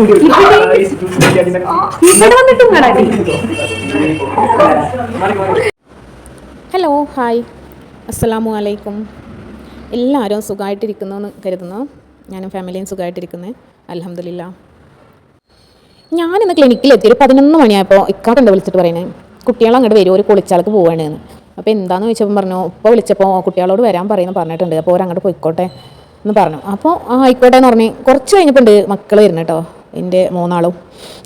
ഇവിടെ hello hi. അസ്സലാമു അലൈക്കും. എല്ലാവരും സുഖമായിട്ടിരിക്കുന്നു എന്ന് കരുതുന്നു. ഞാനും ഫാമിലിയും സുഖമായിട്ടിരിക്കുന്നത് അലഹമില്ല ഞാനിന്ന് ക്ലിനിക്കിലെത്തി ഒരു പതിനൊന്ന് മണിയായപ്പോൾ ഇക്കാട്ടുണ്ട് വിളിച്ചിട്ട് പറയുന്നത് കുട്ടികൾ അങ്ങോട്ട് വരും ഒരു കുളിച്ചാൾക്ക് പോവാണ് അപ്പോൾ എന്താണെന്ന് ചോദിച്ചപ്പോൾ പറഞ്ഞു ഇപ്പോൾ വിളിച്ചപ്പോൾ കുട്ടികളോട് വരാൻ പറയുന്നു പറഞ്ഞിട്ടുണ്ട്. അപ്പോൾ അവരങ്ങോട്ട് പോയിക്കോട്ടെ എന്ന് പറഞ്ഞു. അപ്പോൾ ആയിക്കോട്ടെ എന്ന് പറഞ്ഞ് കുറച്ച് കഴിഞ്ഞപ്പോൾ ഉണ്ട് മക്കൾ വരുന്നു കേട്ടോ. എന്റെ മൂന്നാളും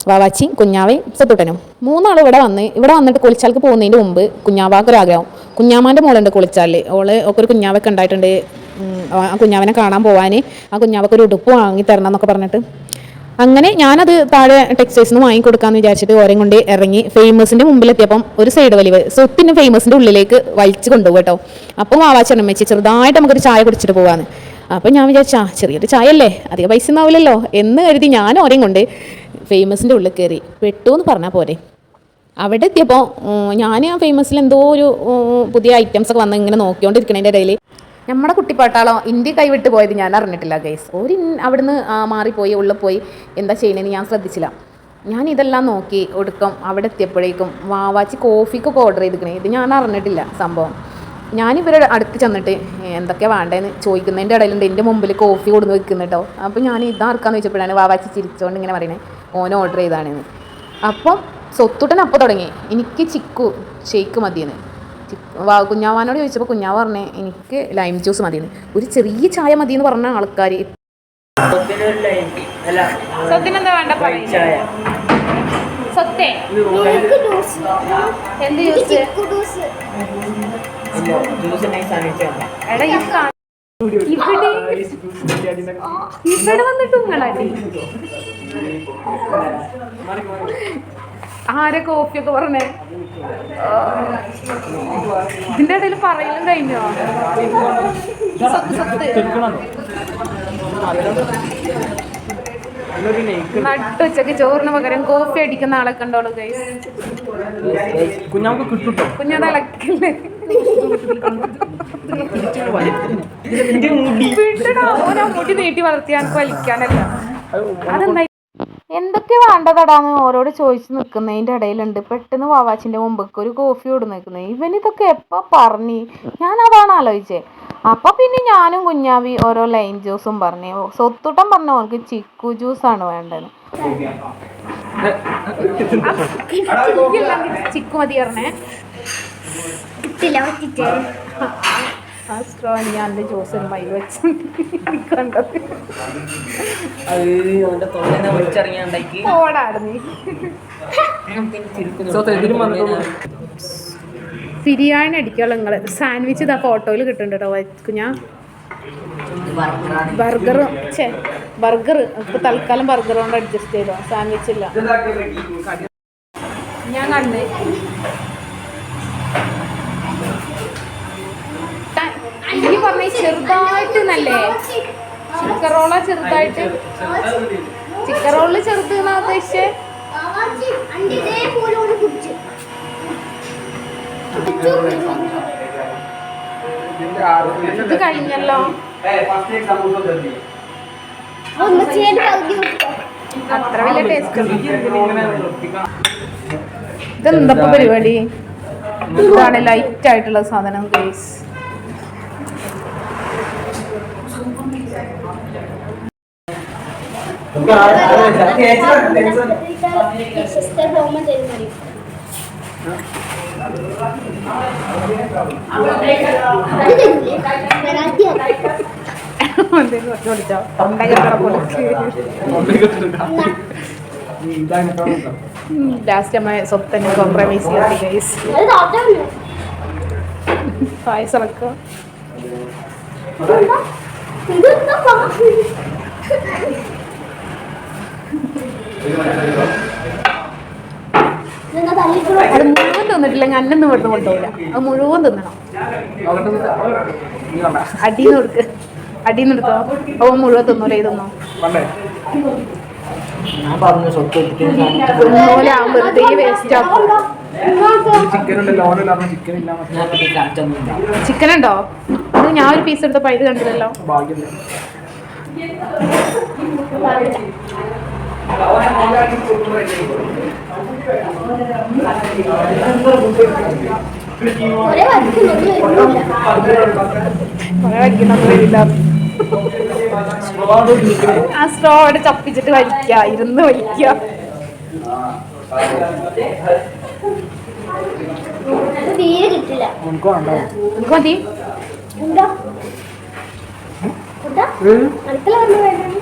വാവാച്ചി കുഞ്ഞാവയും സത്തുട്ടനും. മൂന്നാളും ഇവിടെ വന്ന് ഇവിടെ വന്നിട്ട് കുളിച്ചാൽക്ക് പോകുന്നതിന് മുമ്പ് കുഞ്ഞാവാക്കൊരാഗ്രഹം കുഞ്ഞാമാന്റെ മോളുണ്ട് കുളിച്ചാൽ ഓൾ ഒക്കെ ഒരു കുഞ്ഞാവൊക്കെ ഉണ്ടായിട്ടുണ്ട്. ആ കുഞ്ഞാവനെ കാണാൻ പോകാൻ ആ കുഞ്ഞാവക്ക് ഒരു ഉടുപ്പ് വാങ്ങി തരണം എന്നൊക്കെ പറഞ്ഞിട്ട്. അങ്ങനെ ഞാനത് താഴെ ടെക്സ്റ്റൈൽസ് നിന്ന് വാങ്ങിക്കൊടുക്കാന്ന് വിചാരിച്ചിട്ട് ഓരം കൊണ്ട് ഇറങ്ങി ഫേമസിന്റെ മുമ്പിലെത്തിയപ്പം ഒരു സൈഡ് വലിവ്. സ്വത്തിന് ഫേമസിന്റെ ഉള്ളിലേക്ക് വലിച്ചു കൊണ്ടുപോകും കേട്ടോ. അപ്പം വാവാച്ചെണ്ണം വെച്ച് ചെറുതായിട്ട് നമുക്കൊരു ചായ കുടിച്ചിട്ട് പോകാന്ന് അപ്പം ഞാൻ വിചാരിച്ചാ ചെറിയൊരു ചായ അല്ലേ അധികം പൈസ ഒന്നാവില്ലല്ലോ എന്ന് കരുതി ഞാൻ ഓരം കൊണ്ട് ഫേമസിന്റെ ഉള്ളിൽ കയറി. പെട്ടു എന്ന് പറഞ്ഞാൽ പോരെ. അവിടെ എത്തിയപ്പോൾ ഞാൻ ആ ഫേമസിൽ എന്തോ ഒരു പുതിയ ഐറ്റംസ് ഒക്കെ വന്ന് ഇങ്ങനെ നോക്കിക്കൊണ്ടിരിക്കണതിന്റെ ഇടയിൽ നമ്മുടെ കുട്ടിപ്പാട്ടാളോ ഇന്ത്യ കൈവിട്ട് പോയത് ഞാൻ അറിഞ്ഞിട്ടില്ല ഗൈസ് ഒരു അവിടുന്ന് മാറിപ്പോയി ഉള്ളിൽ പോയി എന്താ ചെയ്യണേന്ന് ഞാൻ ശ്രദ്ധിച്ചില്ല. ഞാൻ ഇതെല്ലാം നോക്കി ഒടുക്കം അവിടെ എത്തിയപ്പോഴേക്കും വാവാച്ചി കോഫിക്കൊക്കെ ഓർഡർ ചെയ്തിരിക്കണേ ഇത് ഞാൻ അറിഞ്ഞിട്ടില്ല സംഭവം. ഞാൻ ഇവരുടെ അടുത്ത് ചെന്നിട്ട് എന്തൊക്കെയാണ് വേണ്ടതെന്ന് ചോദിക്കുന്നതിന്റെ ഇടയിലുണ്ട്. എന്റെ മുമ്പിൽ കോഫി കൊടുന്ന് വെക്കുന്നു കേട്ടോ അപ്പോൾ ഞാൻ ഇതാർക്കാന്ന് വെച്ചപ്പോഴാണ് വാവാച്ചി ചിരിച്ചുകൊണ്ട് ഇങ്ങനെ പറയണേ. ഓൻ ഓർഡർ ചെയ്താണെന്ന്. അപ്പം സ്വത്തുട്ടൻ അപ്പോൾ തുടങ്ങി. എനിക്ക് ചിക്കു ഷേക്ക് മതിയെന്ന്. ചിക്ക് കുഞ്ഞാവാനോട് ചോദിച്ചപ്പോൾ കുഞ്ഞാവ് പറഞ്ഞേ എനിക്ക് ലൈം ജ്യൂസ് മതിയെന്ന്. ഒരു ചെറിയ ചായ മതിയെന്ന് പറഞ്ഞ ആൾക്കാർ സ്വത്തിനെന്താ വേണ്ട ചായ. സ്വത്തേ എന്ത് ജ്യൂസ് ജ്യൂസ് നൈസ് ആണ് എടാ കാ- ഇവിടെ ഇവിടെ വന്നിട്ട് നിങ്ങളടി ആരെ കോഫിയൊക്കെ പറഞ്ഞേ? ആ. ഇതിന്റെ ഇടയിൽ പറയലും കഴിഞ്ഞോ? സത്ത് സത്ത് നട്ടുച്ചക്ക് ചോറിന് പകരം കോഫി അടിക്കുന്ന ആളെ കണ്ടോളൂ ഗൈസ് കുഞ്ഞാ വിട്ടടാ ഓരോ മുടി നീട്ടി വളർത്തിയാൽ വലിക്കാനല്ല അതെന്താ എന്തൊക്കെ വേണ്ടതടാന്ന് ഓരോട് ചോദിച്ചു നിൽക്കുന്നതിന്റെ ഇടയിലുണ്ട് പെട്ടെന്ന് വാവാച്ചിന്റെ മുമ്പൊക്കെ ഒരു കോഫി കൊടു നിൽക്കുന്നത് ഇവനിതൊക്കെ എപ്പോൾ പറഞ്ഞു ഞാൻ അതാണ് ആലോചിച്ചേ അപ്പൊ പിന്നെ ഞാനും കുഞ്ഞാവി ഓരോ ലൈൻ ജ്യൂസും പറഞ്ഞു സ്വത്തുട്ടം പറഞ്ഞ ഓർക്ക് ചിക്കു ജ്യൂസാണ് വേണ്ടത് ചിക്കു മതി പറഞ്ഞേ ആ സ്ട്രോ ഞാൻ എന്റെ വെച്ചു കണ്ടത്? വന്നിട്ടുള്ളൂ ബിരിയാണി അടിക്കാനുള്ള നിങ്ങൾ സാൻഡ്വിച്ച് ഇതാ ഫോട്ടോയിൽ കിട്ടുന്നുണ്ട് കേട്ടോ കുഞ്ഞാ. ബർഗർ. ചേ ബർഗർ. ഇപ്പൊ തൽക്കാലം ബർഗർ കൊണ്ട് അഡ്ജസ്റ്റ് ചെയ്തോ. സാൻഡ്വിച്ച് ഇല്ല. ഞാൻ കണ്ടേ. പറഞ്ഞ ചെറുതായിട്ട് നല്ലേ? ചിക്കൻ റോളാ ചെറുതായിട്ട്. ചിക്കൻ റോളിൽ ചെറുത് എന്നാ ഉദ്ദേശിച്ചേ? ഇത് കഴിഞ്ഞല്ലോ. അത്ര വലിയ ടേസ്റ്റ് ഇതെന്താ പരിപാടി? ഇതാണ് ലൈറ്റ് ആയിട്ടുള്ള സാധനം ഗൈസ് ലാസ്റ്റ് അമ്മ സ്വത്തന്നെ കോംപ്രമൈസ് ചെയ്തി ഗൈസ് പായസം ഇറക്കുക അത് മുഴുവൻ തിന്നിട്ടില്ലെങ്കിൽ അന്നൊന്നും ഇവിടുന്ന് കൊണ്ടുപോകില്ല. അത് മുഴുവൻ തിന്നണം. അടിന്ന് കൊടുക്ക്. അടിന്ന് എടുത്തോ അവൻ മുഴുവൻ തിന്നൂല ഇതൊന്നും തിന്നൂല അവൻ വെറുതെ വേസ്റ്റ് ആക്കും. ചിക്കൻ ഉണ്ടല്ലോ ഓനില്ലാതെ ചിക്കൻ ഇല്ല ഞാൻ ചിക്കൻ ഉണ്ടോ? അത് ഞാൻ ഒരു പീസ് എടുത്തപ്പോ ഇത് കണ്ടില്ലല്ലോ. ഒരേ ആ സ്ട്രോ അവിടെ ചപ്പിച്ചിട്ട് വലിക്ക ഇരുന്ന് വലിക്ക. തീരെ കിട്ടില്ല. മതി എന്താ? അടുത്തല്ല വേണ്ട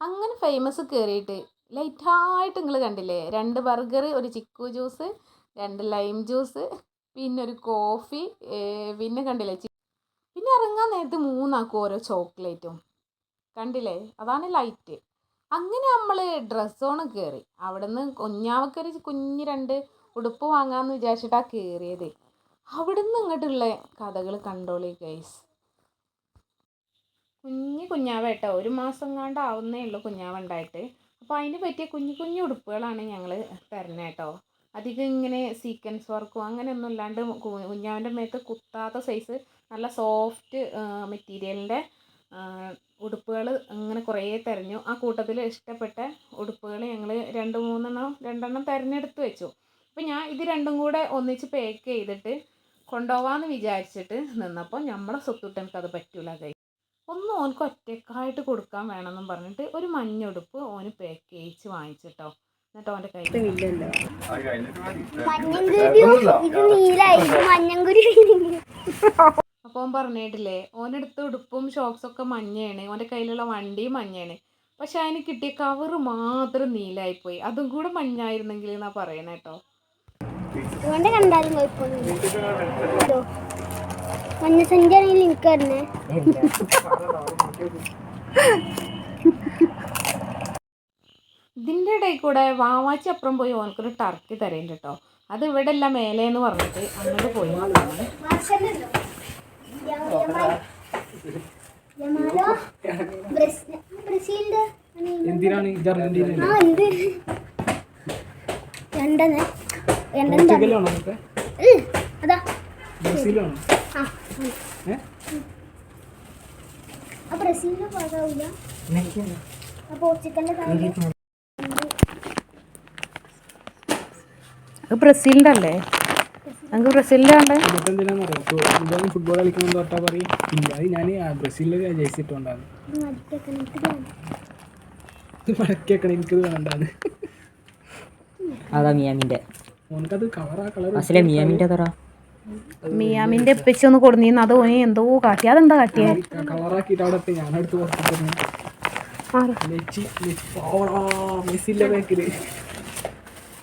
അങ്ങനെ ഫേമസ് കയറിയിട്ട് ലൈറ്റായിട്ട് നിങ്ങൾ കണ്ടില്ലേ? രണ്ട് ബർഗർ ഒരു ചിക്കു ജ്യൂസ് രണ്ട് ലൈം ജ്യൂസ് പിന്നെ ഒരു കോഫി പിന്നെ കണ്ടില്ലേ? പിന്നെ ഇറങ്ങാൻ നേരത്ത് മൂന്നാക്കും ഓരോ ചോക്ലേറ്റും കണ്ടില്ലേ? അതാണ് ലൈറ്റ് അങ്ങനെ നമ്മൾ ഡ്രസ്സ് ഓണ് കയറി അവിടെ നിന്ന് കുഞ്ഞാവക്കൊരു കുഞ്ഞ് രണ്ട് ഉടുപ്പ് വാങ്ങാമെന്ന് വിചാരിച്ചിട്ടാണ് കയറിയത് അവിടുന്ന് ഇങ്ങോട്ടുള്ള കഥകൾ കണ്ടോളി ഗൈസ് കുഞ്ഞു കുഞ്ഞാവ കേട്ടോ. ഒരു മാസം കണ്ട് ആവുന്നേ ഉള്ളൂ കുഞ്ഞാവ ഉണ്ടായിട്ട് അപ്പോൾ അതിന് പറ്റിയ കുഞ്ഞു കുഞ്ഞു ഉടുപ്പുകളാണ് ഞങ്ങൾ തരുന്നത് കേട്ടോ. അധികം ഇങ്ങനെ സീക്വൻസ് വർക്കും അങ്ങനെയൊന്നും ഇല്ലാണ്ട് കുഞ്ഞാവന്റെ മേത്ത് കുത്താത്ത സൈസ് നല്ല സോഫ്റ്റ് മെറ്റീരിയലിന്റെ ഉടുപ്പുകൾ അങ്ങനെ കുറേ തിരഞ്ഞു. ആ കൂട്ടത്തിൽ ഇഷ്ടപ്പെട്ട ഉടുപ്പുകൾ ഞങ്ങൾ രണ്ട് മൂന്നെണ്ണം രണ്ടെണ്ണം തിരഞ്ഞെടുത്ത് വെച്ചു. അപ്പോൾ ഞാൻ ഇത് രണ്ടും കൂടെ ഒന്നിച്ച് പാക്ക് ചെയ്തിട്ട് കൊണ്ടുപോകാമെന്ന് വിചാരിച്ചിട്ട് നിന്നപ്പോൾ നമ്മളെ സ്വത്തുട്ടനക്ക് അത് പറ്റൂല കൈ ഒന്ന് ഓനക്ക് ഒറ്റക്കായിട്ട് കൊടുക്കാൻ വേണമെന്നും പറഞ്ഞിട്ട് ഒരു മഞ്ഞുടുപ്പ് ഓന് പാക്ക് ചെയ്യിച്ച് വാങ്ങിച്ചിട്ടോ. എന്നിട്ട് ഓന്റെ കയ്യിൽ മഞ്ഞങ്കുരി ഇത് നീലായി ഇത് മഞ്ഞങ്കുരി അപ്പോൾ ഓൻ പറഞ്ഞിട്ടില്ലേ ഓനെടുത്ത ഉടുപ്പും ഷോക്സൊക്കെ മഞ്ഞയാണ്. ഓന്റെ കയ്യിലുള്ള വണ്ടിയും മഞ്ഞയാണ്. പക്ഷെ അതിന് കിട്ടിയ കവറ് മാത്രം നീലായിപ്പോയി. അതും കൂടെ മഞ്ഞായിരുന്നെങ്കിൽ എന്നാ പറയണേ കേട്ടോ അതുകൊണ്ട് കണ്ടാലും കുഴപ്പമൊന്നുമില്ല. മഞ്ഞസഞ്ചാരിയിൽ എനിക്ക് തന്നെ ഇതിന്റെ ഇടയിൽ കൂടെ വാവാച്ചി അപ്പുറം പോയി ഓനക്കൊരു ടർക്കി തരേണ്ട കേട്ടോ. അത് ഇവിടെ അല്ല മേലെ എന്ന് പറഞ്ഞിട്ട് അങ്ങോട്ട് പോയി. എന്തിനാണ് ഇത് അർജന്റീന രണ്ടെന്ന് ബ്രസീലിന്റെ അല്ലേ? നമുക്ക് എന്തായാലും ഫുട്ബോൾ കളിക്കണം തൊട്ടാ പറയും. ഞാൻ ബ്രസീലിലെ മടക്കിയേക്കണം എനിക്കത് വേണ്ടാന്ന്. അതാ മിയാമിന്റെ. മിയാമിന്റെ തറ? മിയാമിന്റെ എപ്പിച്ച് ഒന്ന് കൊടുന്നീന്ന് അത് ഓന് എന്തോ കാട്ടി അതെന്താ കാട്ടിയേ?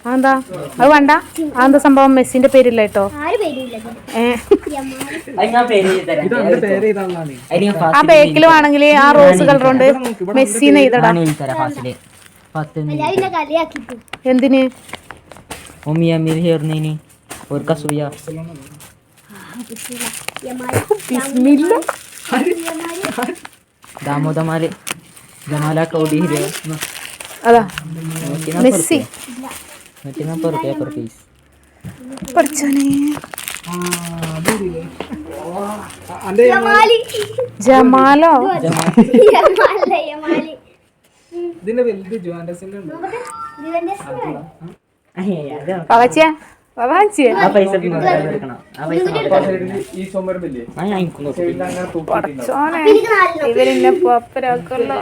അതെന്താ? അത് വേണ്ട. അതെന്താ സംഭവം? മെസ്സിന്റെ പേരില്ല കേട്ടോ ആ ബേക്കിൽ വേണമെങ്കിൽ ആ റോസ് കളർ കൊണ്ട് മെസ്സിന്ന് എഴുതടാ. എന്തിന്? ഓ മിയാമിൽ ചേർന്നതിന് ഒരു കസൂയ യമാൽ. ബിസ്മില്ല യമാൽ. ദാമോദമാൽ ജമാല ഹിരോ അതാ മെസ്സി നൂറ്റി നാൽപ്പത് റുപ്യ പെർ പീസ് പഠിച്ചോനെ. ജമാലോ. ഇതിന്റെ വലുത് ജോൻഡസിന്റെ നാലെണ്ണം. ഇവരെന്നെ പപ്പരാക്കല്ലോ.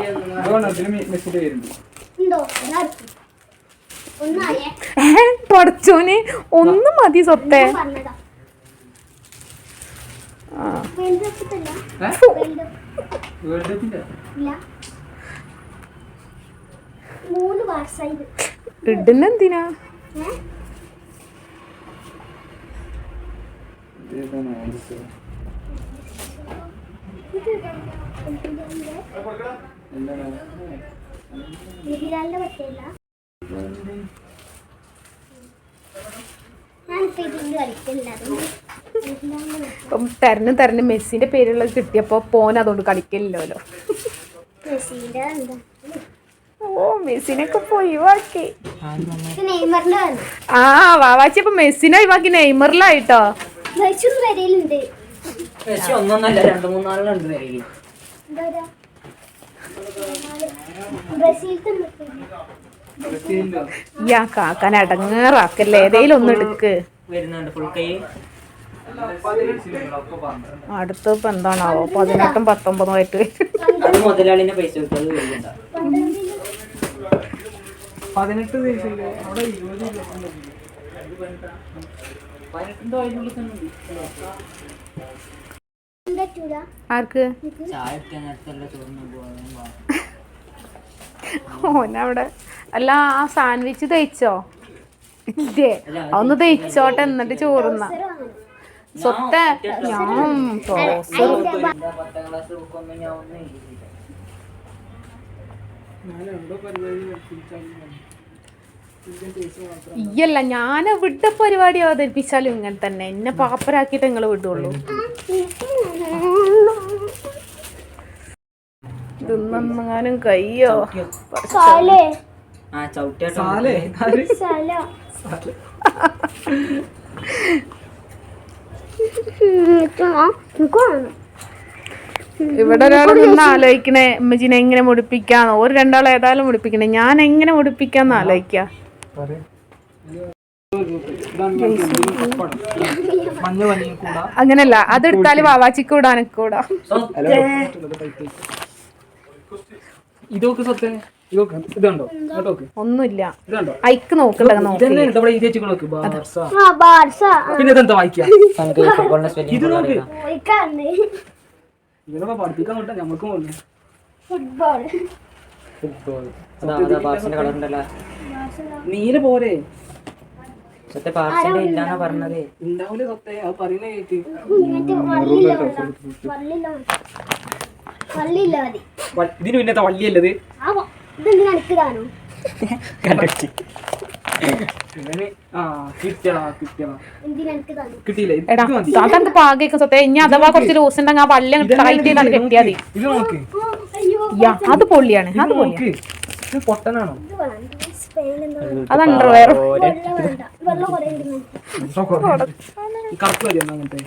പഠിച്ചോന് ഒന്നും മതി സ്വത്തെ. ഇടുന്നെന്തിനാ? തരണം ഇപ്പൊ തെരഞ്ഞു തെരഞ്ഞ് മെസ്സിന്റെ പേരുള്ളത് കിട്ടിയപ്പോ പോൻ അതുകൊണ്ട് കളിക്കില്ലല്ലോ മെസ്സിന്റെ എന്താ? ഓ മെസ്സിനൊക്കെ ഒഴിവാക്കി. ആ വാവാച്ചി അപ്പൊ മെസ്സിനെ ഒഴിവാക്കി നെയ്മറിലായിട്ടോ? യാ കാക്കാൻ അടങ്ങാറാക്കല്ലേ. ഏതെങ്കിലും ഒന്ന് എടുക്ക്. വരുന്നുണ്ട് ഫുൾ കൈ. അടുത്ത് ഇപ്പൊ എന്താണാവോ? പതിനെട്ടും പത്തൊമ്പതും ആയിട്ട്. മുതലാളിന്റെ പൈസ പതിനെട്ട് ദിവസമില്ലേ അവിടെ ഇരുപത് ആർക്ക്? ഓനവിടെ. അല്ല ആ സാൻഡ്വിച്ച് തയ്ച്ചോ ഇല്ലേ? ഒന്ന് തയ്ച്ചോട്ടെ എന്നിട്ട് ചോറുന്ന. സ്വത്ത ഞാൻ ടോസ് പത്താം ക്ലാസ് ബുക്ക് ഒന്നും ഞാൻ ഒന്നും എഴുതിയില്ല ഞാൻ എന്തോ പരിപാടി പഠിപ്പിച്ചാലും ഇന്ത്യൻ ടേസ്റ്റ് മാത്രം ഇയ്യല്ല ഞാൻ വിട്ട പരിപാടി അവതരിപ്പിച്ചാലും ഇങ്ങനെ തന്നെ എന്നെ പാപ്പരാക്കിയിട്ട് നിങ്ങൾ വിടുള്ളൂ തിന്നാനും കയ്യോ സാലേ ആ ചവിട്ടിയാട്ടോ സാലേ ആര്? സാല ഇവിടെ ഒരാൾ നിന്ന് ആലോചിക്കണേ ഉമ്മച്ചിനെ എങ്ങനെ മുടിപ്പിക്കാന്ന് ഒരു രണ്ടാൾ ഏതായാലും മുടിപ്പിക്കണേ. ഞാൻ എങ്ങനെ മുടിപ്പിക്കാന്ന് ആലോചിക്ക. കൂടാ. അങ്ങനല്ല അതെടുത്താൽ വാവാച്ചിക്ക് വിടാനൊക്കെ കൂടാ. ഇതൊക്കെ സത്യം. നോക്ക്. ഒന്നുമില്ല. ഐക്ക് നോക്കണ്ട പിന്നെ ഇതെന്താ വായിക്കാം? ഇതിനൊക്കെ പഠിപ്പിക്കാൻ തൊട്ടാ ഞമ്മക്കും വന്നു. ഫുട്ബോൾ ഫുട്ബോൾ അതാ അതാ ബാസിന്റെ കളർ ഉണ്ടല്ലോ. നീല പോരെ. സത്യ പാർസന്റെ ഇല്ലാന്നാ പറഞ്ഞത്. ഉണ്ടാവില്ല സത്തേ അത് പറയുന്ന വ- ഇതിന് പിന്നത്തെ വള്ളിയല്ലത്? ആ എടാ പാകയൊക്കെ ഇനി അഥവാ കുറച്ച് ലൂസ് ഉണ്ടെങ്കിൽ ആ വള്ളി അങ്ങോട്ട് ടൈറ്റ് മതി. യാ അത് പൊള്ളിയാണ് അത് പൊള്ളിയാണ്. പൊട്ടനാണോ? അത് അണ്ടർവെയർ കറുപ്പ് അങ്ങനത്തെ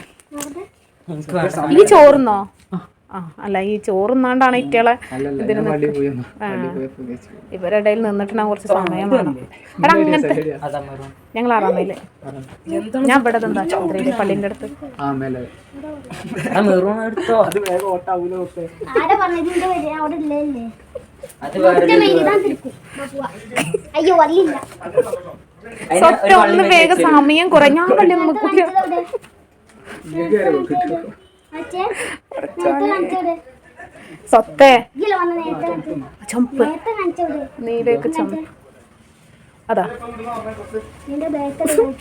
ഈ ചോറുന്നോ? ആ അല്ല ഈ ചോറുന്നാണ്ടാണ് ഇറ്റകളെ ഇതിന്. ഇവരുടെ ഇടയിൽ നിന്നിട്ട് ഞാൻ കുറച്ച് സമയമാണ് എടാ അങ്ങനത്തെ ഞങ്ങൾ ആറാമയിൽ ഞാൻ ഇവിടെ എന്താ? ചന്ദ്രയിൽ പള്ളിന്റെ അടുത്ത്. അത് വേഗം സമയം കുറഞ്ഞാ പള്ളി നമുക്ക് ചുമപ്പ്. നീലേക്ക് ചുമപ്പ്. അതാ.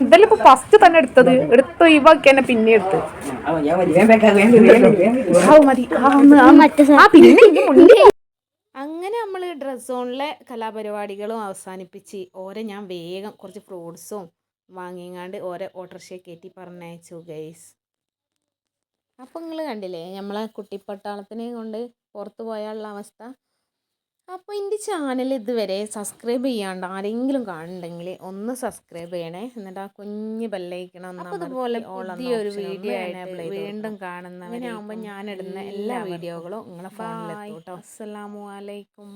ഇതല്ലേ ഇപ്പൊ ഫസ്റ്റ് തന്നെ എടുത്തത്. എടുത്ത് ഒഴിവാക്കി തന്നെ പിന്നെ എടുത്ത്. മതി. ആ പിന്നെ അങ്ങനെ നമ്മൾ ഡ്രസ് സോണിലെ കലാപരിപാടികളും അവസാനിപ്പിച്ച് ഓരെ ഞാൻ വേഗം കുറച്ച് ഫ്രൂട്ട്സും വാങ്ങിങ്ങാണ്ട് ഓരോ ഓട്ടോറിക്ഷ കയറ്റി പറഞ്ഞയച്ചു ഗൈസ് അപ്പം നിങ്ങൾ കണ്ടില്ലേ നമ്മളെ കുട്ടിപ്പട്ടാളത്തിനെ കൊണ്ട് പുറത്ത് പോയാലുള്ള അവസ്ഥ? അപ്പോൾ എന്റെ ചാനൽ ഇതുവരെ സബ്സ്ക്രൈബ് ചെയ്യാണ്ട് ആരെങ്കിലും കാണുന്നുണ്ടെങ്കിൽ ഒന്ന് സബ്സ്ക്രൈബ് ചെയ്യണേ. എന്നിട്ട് ആ കുഞ്ഞ് ബെല്ലൈക്കണം അതുപോലെ പുതിയൊരു വീഡിയോ ആയിട്ട് വീണ്ടും കാണുന്നവരാകുമ്പോൾ ഞാൻ ഇടുന്ന എല്ലാ വീഡിയോകളും നിങ്ങളെ ഫോണിലെത്തും കേട്ടോ അസ്സലാമു അലൈക്കും.